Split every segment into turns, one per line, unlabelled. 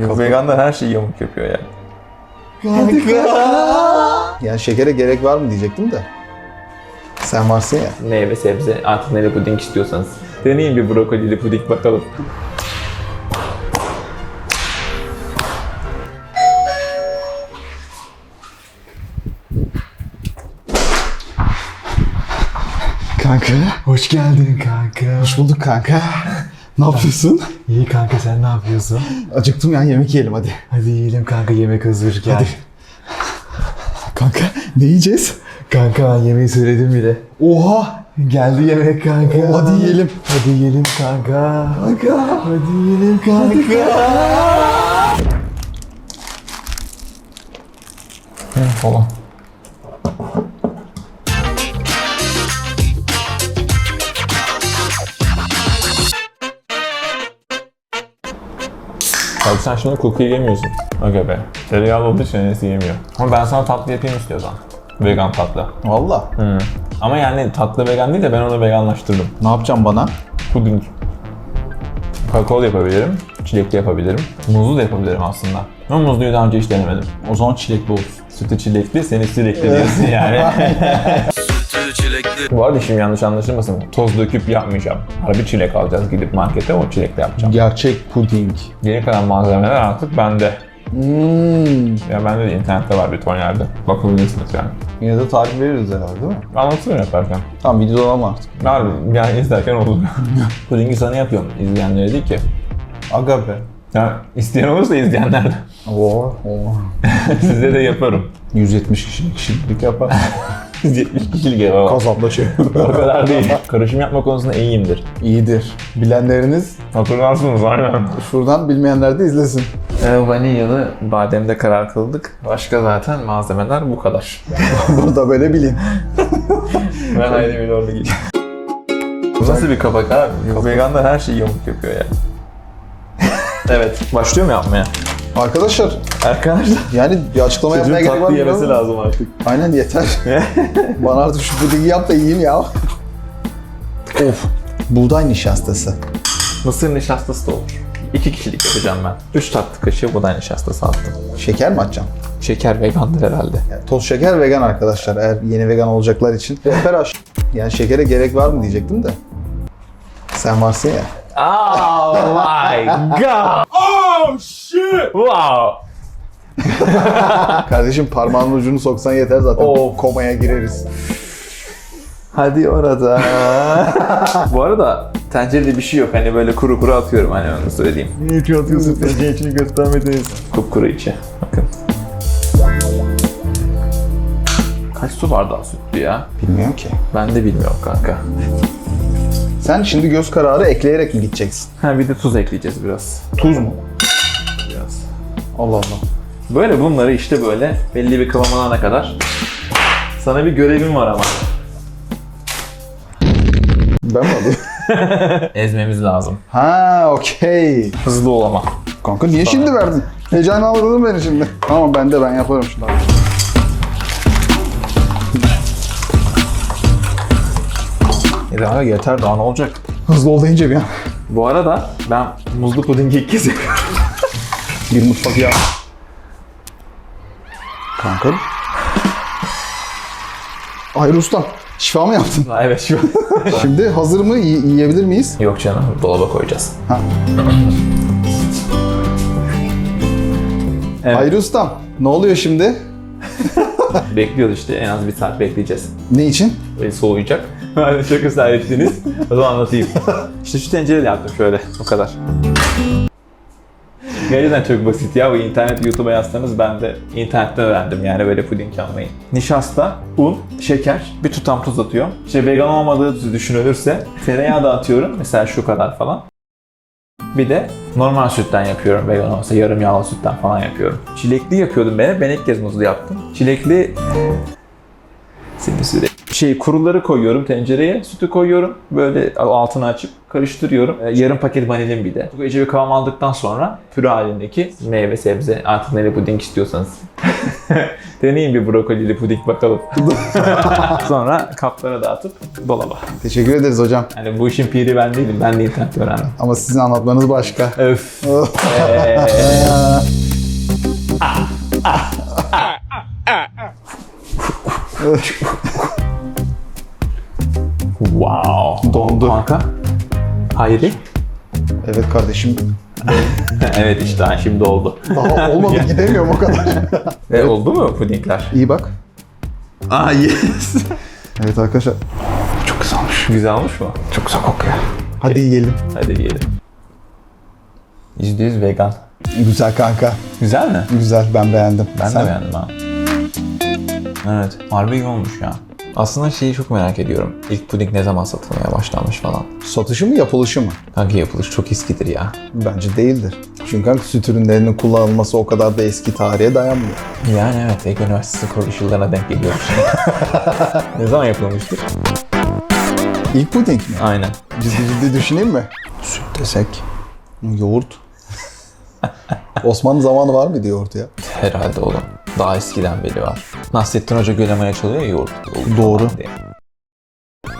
Veganlar her şeyi yamuk yapıyor ya.
Yani şekere gerek var mı diyecektim de. Sen varsın ya.
Meyve, sebze, artık neli puding istiyorsanız. Deneyin bir brokolili puding bakalım.
Kanka.
Hoş geldin kanka.
Hoş bulduk kanka. Ne yapıyorsun?
İyi kanka sen ne yapıyorsun?
Acıktım ya yemek yiyelim hadi.
Hadi yiyelim kanka yemek hazır gel.
Hadi. Kanka ne yiyeceğiz?
Kanka ben yemeği söyledim bile.
Oha.
Geldi yemek kanka.
Hadi yiyelim.
Hadi yiyelim kanka.
Kanka.
Hadi yiyelim kanka.
Falan. Abi sen şimdi cookie yemiyorsun. Aga be. Tereyağlı olduğu için Enes yemiyor. Ama ben sana tatlı yapayım istiyorsan. Vegan tatlı.
Valla.
Hı. Ama yani tatlı vegan değil de ben onu veganlaştırdım.
Ne yapacağım bana?
Puding. Kakao da yapabilirim. Çilekli yapabilirim. Muzlu da yapabilirim aslında. Ama muzluyu daha önce hiç denemedim.
O zaman çilekli olsun.
Sütü çilekli, seni sürekli diyorsun yani. Bu arada şimdi yanlış anlaşılmasın. Toz döküp yapmayacağım. Harbi çilek alacağız gidip markete o çilekle yapacağım.
Gerçek puding.
Geri kalan malzemeler artık bende.
Hmm.
Ya bende de internette var bir ton yerde. Bakabilirsiniz yani.
Yine de tarif veririz herhalde değil mi?
Anlatırım yaparken.
Tamam videoda ama artık.
Abi yani izlerken olur. Pudingi sana yapıyorum izleyenlere değil ki.
Aga be.
Ya isteyen olursa izleyenler
Oo. Oo.
size de yaparım.
170 kişilik kişilik yapar.
170 kişilik ev var.
Kazanda şey.
O kadar değil. Karışım yapma konusunda iyiyimdir.
İyidir. Bilenleriniz
Hatırlarsınız aynen.
şuradan bilmeyenler de izlesin.
Ee, vanilyalı bademde karar kıldık. Başka zaten malzemeler bu kadar.
Bunu da böyle bilin.
Ben aynı bir orada gideyim. Bu nasıl bir kapak abi? Veganlar her şeyi yamuk yapıyor ya. evet. Başlıyor mu yapmaya?
Arkadaşlar
Arkadaşlar.
yani bir açıklama
Çocuğun
yapmaya gerek var
tatlı
mı?
yemesi
bilmiyorum.
lazım artık.
Aynen yeter. Bana artık şu pudingi yap da yiyeyim ya. of. Buğday nişastası.
Mısır nişastası da olur. İki kişilik yapacağım ben. Üç tatlı kaşığı buğday nişastası attım.
Şeker mi atacağım?
Şeker vegandır herhalde.
Yani toz şeker vegan arkadaşlar. Eğer yeni vegan olacaklar için. Rehber aş. Yani şekere gerek var mı diyecektim de. Sen varsın ya.
Oh my god! Oh shit! Wow!
Kardeşim parmağının ucunu soksan yeter zaten.
Of.
Komaya gireriz.
Hadi orada. Bu arada tencerede bir şey yok. Hani böyle kuru kuru atıyorum hani onu söyleyeyim.
Niye içi atıyorsun? Tencere içini göstermediniz.
Kupkuru içi. Bakın. Kaç su bardağı sütlü ya?
Bilmiyorum ki.
Ben de bilmiyorum kanka.
Sen şimdi göz kararı ekleyerek mi gideceksin?
Ha bir de tuz ekleyeceğiz biraz.
Tuz mu?
Biraz.
Allah Allah.
Böyle bunları işte böyle belli bir kıvam alana kadar sana bir görevim var ama.
Ben mi alayım?
Ezmemiz lazım.
ha okey.
Hızlı ol ama.
Kanka niye şimdi verdin? Heyecanlandırdın beni şimdi. Tamam ben de ben yaparım şimdi.
Ya yeter daha ne olacak?
Hızlı ol deyince bir an.
Bu arada ben muzlu pudingi ilk kez yapıyorum.
Bir mutfak ya. Kanka. Hayır ustam. Şifa mı yaptın?
Ha, evet şu.
Şimdi hazır mı? Y- yiyebilir miyiz?
Yok canım dolaba koyacağız.
Ha.
Evet.
Hayır ustam. Ne oluyor şimdi?
Bekliyoruz işte en az bir saat bekleyeceğiz.
Ne için?
Böyle soğuyacak. Çok ısrar ettiniz. O zaman anlatayım. işte şu tencereyle yaptım şöyle. O kadar. Gerçekten çok basit ya. Bu internet YouTube'a yazsanız ben de internetten öğrendim yani böyle puding yapmayı. Nişasta, un, şeker, bir tutam tuz atıyorum. İşte vegan olmadığı düşünülürse tereyağı da atıyorum. Mesela şu kadar falan. Bir de normal sütten yapıyorum vegan olsa yarım yağlı sütten falan yapıyorum. Çilekli yapıyordum ben. Ben ilk kez muzlu yaptım. Çilekli seni süre. Şey kuruları koyuyorum tencereye, sütü koyuyorum. Böyle altını açıp karıştırıyorum. Ee, Yarım paket vanilin bir de. Çok iyice bir kıvam aldıktan sonra püre halindeki meyve sebze artık neli puding istiyorsanız Deneyeyim bir brokolili puding bakalım. Sonra kaplara dağıtıp dolaba.
Teşekkür ederiz hocam.
Hani bu işin piri ben değilim. Ben de internette öğrendim.
Ama sizin anlatmanız başka.
Öf. Ee, wow.
Dondu.
Kanka. Hayri.
evet kardeşim.
evet işte ha, şimdi oldu.
Daha olmadı gidemiyorum o kadar.
Ve oldu mu pudingler?
İyi bak.
Aa yes.
Evet arkadaşlar.
Çok güzel olmuş. Güzel olmuş mu? Çok güzel kokuyor.
Hadi yiyelim.
Hadi yiyelim. %100 vegan.
Güzel kanka.
Güzel mi?
Güzel ben beğendim.
Ben
Sen?
de beğendim ha. Evet, harbi iyi olmuş ya. Aslında şeyi çok merak ediyorum. İlk puding ne zaman satılmaya başlanmış falan.
Satışı mı yapılışı mı?
Kanka yapılış çok eskidir ya.
Bence değildir. Çünkü kanka süt ürünlerinin kullanılması o kadar da eski tarihe dayanmıyor.
Yani evet, Ege Üniversitesi kuruluş yıllarına denk geliyormuş. ne zaman yapılmıştır?
İlk puding mi?
Aynen.
Ciddi ciddi düşüneyim mi? Süt desek. Yoğurt. Osmanlı zamanı var mıydı yoğurt ya?
Herhalde oğlum. Daha eskiden beri var. Nasrettin Hoca gölemeye çalıyor ya yoğurt.
Doğru.
diye.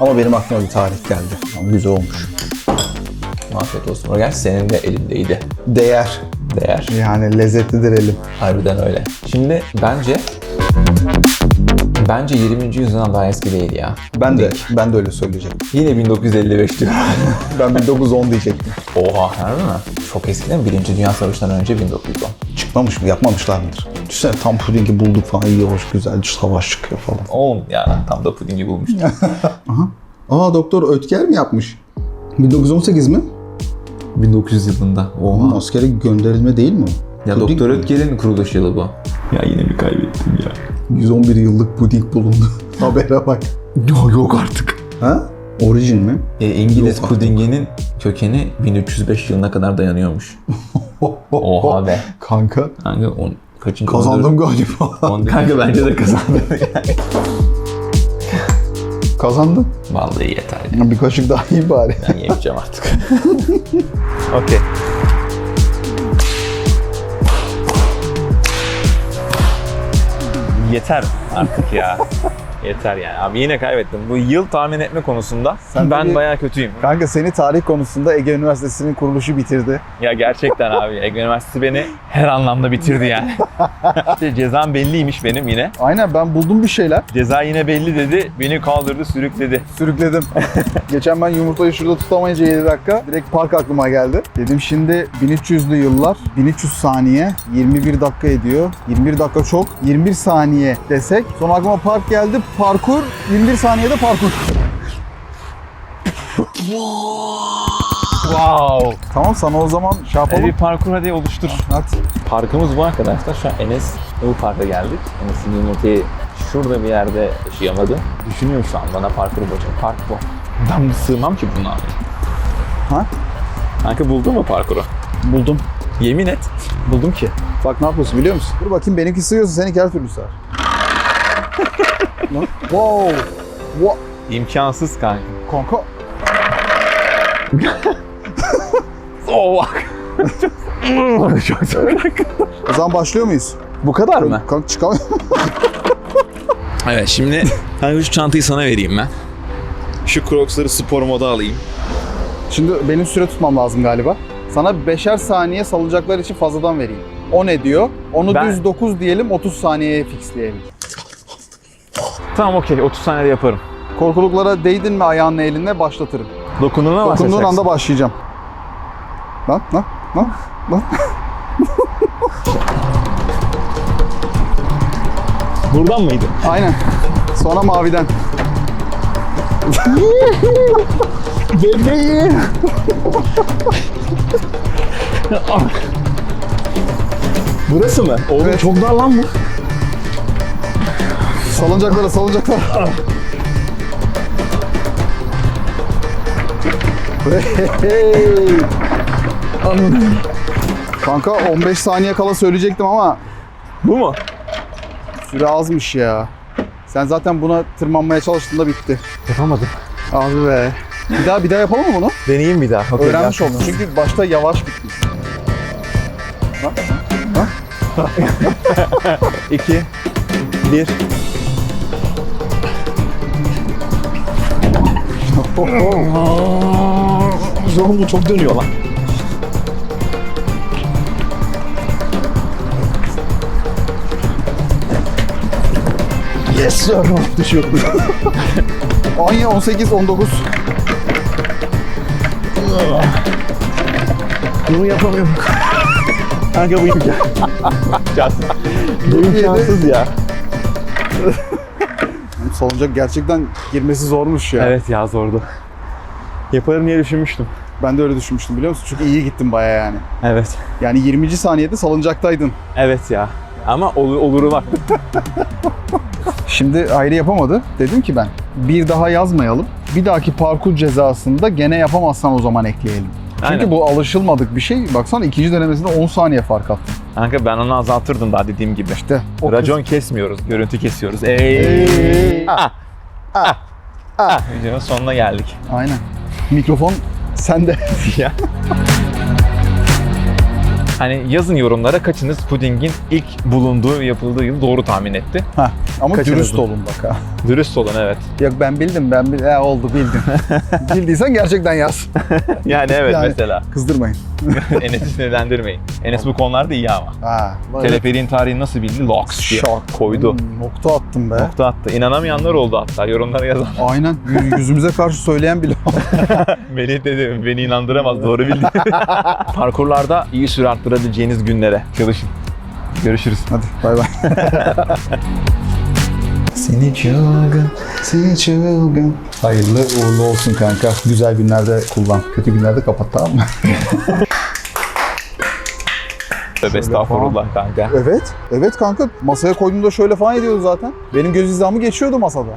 Ama benim aklıma bir tarih geldi. Ama güzel olmuş.
Afiyet olsun. O gerçi senin de elindeydi.
Değer.
Değer.
Yani lezzetlidir elim.
Harbiden öyle. Şimdi bence bence 20. yüzyıldan daha eski değil ya.
Ben de ben de öyle söyleyecektim.
Yine 1955 diyorum.
Ben 1910 diyecektim.
Oha harbi mi? Çok eskiden Birinci Dünya Savaşı'ndan önce 1910.
Çıkmamış mı? Yapmamışlar mıdır? Düşünsene tam pudingi bulduk falan. iyi hoş güzel savaş çıkıyor falan.
10 yani tam da pudingi bulmuştum.
Aa doktor Ötker mi yapmış? 1918 mi?
1900 yılında.
Oha. Askere gönderilme değil mi?
Ya Doktor
mi?
Ötker'in kuruluş yılı bu. Ya yine bir kaybettim ya.
111 yıllık puding bulundu. Habere bak.
Yok yok artık.
Ha? Orijin mi?
E, İngiliz
Yok artık.
pudinginin kökeni 1305 yılına kadar dayanıyormuş. Oha be.
Kanka
Kanka on, kaçıncı?
kazandım galiba.
Kanka bence de kazandım.
Kazandım.
Vallahi yeter ya.
Bir kaşık daha iyi bari.
Ben yemeyeceğim artık. Okey. Yeter artık ya. Yeter yani. Abi yine kaybettim. Bu yıl tahmin etme konusunda
Sen
ben
bir-
bayağı kötüyüm.
Kanka seni tarih konusunda Ege Üniversitesi'nin kuruluşu bitirdi.
Ya gerçekten abi. Ege Üniversitesi beni her anlamda bitirdi yani. İşte cezam belliymiş benim yine.
Aynen ben buldum bir şeyler.
Ceza yine belli dedi. Beni kaldırdı sürükledi.
Sürükledim. Geçen ben yumurtayı şurada tutamayınca 7 dakika direkt park aklıma geldi. Dedim şimdi 1300'lü yıllar 1300 saniye 21 dakika ediyor. 21 dakika çok. 21 saniye desek. Sonra aklıma park geldi. Parkur 21 saniyede parkur.
Wow.
Tamam sana o zaman şey yapalım.
bir parkur hadi oluştur.
Hadi.
Parkımız bu arkadaşlar. Şu an Enes bu parka geldik. Enes'in yumurtayı şurada bir yerde taşıyamadı. Düşünüyor şu an bana parkur bulacak. Park bu. Ben sığmam ki buna.
Ha?
Kanka buldun mu parkuru?
Buldum.
Yemin et.
Buldum ki. Bak ne yapıyorsun biliyor musun? Dur bakayım benimki sığıyorsa seninki her türlü sığar. Lan, wow. Wow.
İmkansız kanka.
Kanka
Oh bak. Çok zor.
o zaman başlıyor muyuz?
Bu kadar mı?
Kanka çıkamıyorum.
Evet şimdi kanka şu çantayı sana vereyim ben. Şu Crocs'ları spor moda alayım.
Şimdi benim süre tutmam lazım galiba. Sana beşer saniye salıncaklar için fazladan vereyim. O ne diyor? Onu
Ben-
düz 9 diyelim, 30 saniyeye fixleyelim.
Tamam okey 30 saniyede yaparım.
Korkuluklara değdin mi ayağınla elinle başlatırım.
Dokunduğuna
Dokunduğun anda başlayacağım. Lan lan lan lan.
Buradan mıydı?
Aynen. Sonra maviden.
Bebeğim. Burası mı? Oğlum
Evet.
çok dar lan bu.
Salıncaklara salıncaklara. Hey! Kanka 15 saniye kala söyleyecektim ama
Bu mu?
süre azmış ya. Sen zaten buna tırmanmaya çalıştığında bitti.
Yapamadım.
Abi be. Bir daha bir daha yapalım mı bunu?
Deneyeyim bir daha.
Öğrenmiş oldum. Çünkü başta yavaş bitti. Ha? Ha?
2, 1. Zor bu çok dönüyor lan.
Yes sir. Düşüyor. 17, 18, 19.
Bunu yapamıyorum. Kanka bu imkan. Şanssız. Bu imkansız ya.
Salıncak gerçekten girmesi zormuş ya.
Evet ya zordu. Yaparım diye düşünmüştüm.
Ben de öyle düşünmüştüm biliyor musun? Çünkü iyi gittim baya yani.
Evet.
Yani 20. saniyede salıncaktaydın.
Evet ya. Ama olur, oluru var.
Şimdi ayrı yapamadı. Dedim ki ben bir daha yazmayalım. Bir dahaki parkur cezasında gene yapamazsan o zaman ekleyelim. Çünkü
Aynen.
bu alışılmadık bir şey. Baksana ikinci denemesinde 10 saniye fark attın.
Kanka ben onu azaltırdım daha dediğim gibi.
İşte o
Racon kesmiyoruz, görüntü kesiyoruz. Ey.
Ey.
Ah. Ah. Ah. Videonun sonuna geldik.
kız- Aynen. Mikrofon sende.
ya. Hani yazın yorumlara kaçınız pudingin ilk bulunduğu, yapıldığı yıl doğru tahmin etti.
Heh, Ama
Kaçınız
dürüst olun bak ha.
Dürüst olun evet.
Yok ben bildim ben bil He, oldu bildim. Bildiysen gerçekten yaz.
Yani evet
Yani-
mesela.
Kızdırmayın.
Enes'i sinirlendirmeyin. Enes bu konularda iyi ama.
Ha.
Teleferiğin tarihini nasıl bildi? Locks diye
Şak.
koydu.
Hmm, nokta attım be.
Nokta attı. İnanamayanlar oldu hatta. Yorumlara yazan.
Aynen. Yüz- Yüzümüze karşı söyleyen bile
beni dedi, beni inandıramaz. Doğru bildi. Parkurlarda iyi süre arttırabileceğiniz günlere çalışın. Görüşürüz.
Hadi bay bay.
Seni çılgın.
Seni çılgın. Hayırlı uğurlu olsun kanka. Güzel günlerde kullan. Kötü günlerde kapat tamam mı?
Tövbe estağfurullah kanka.
evet. Evet kanka. Masaya koyduğunda şöyle falan ediyordu zaten. Benim göz hizamı geçiyordu masada.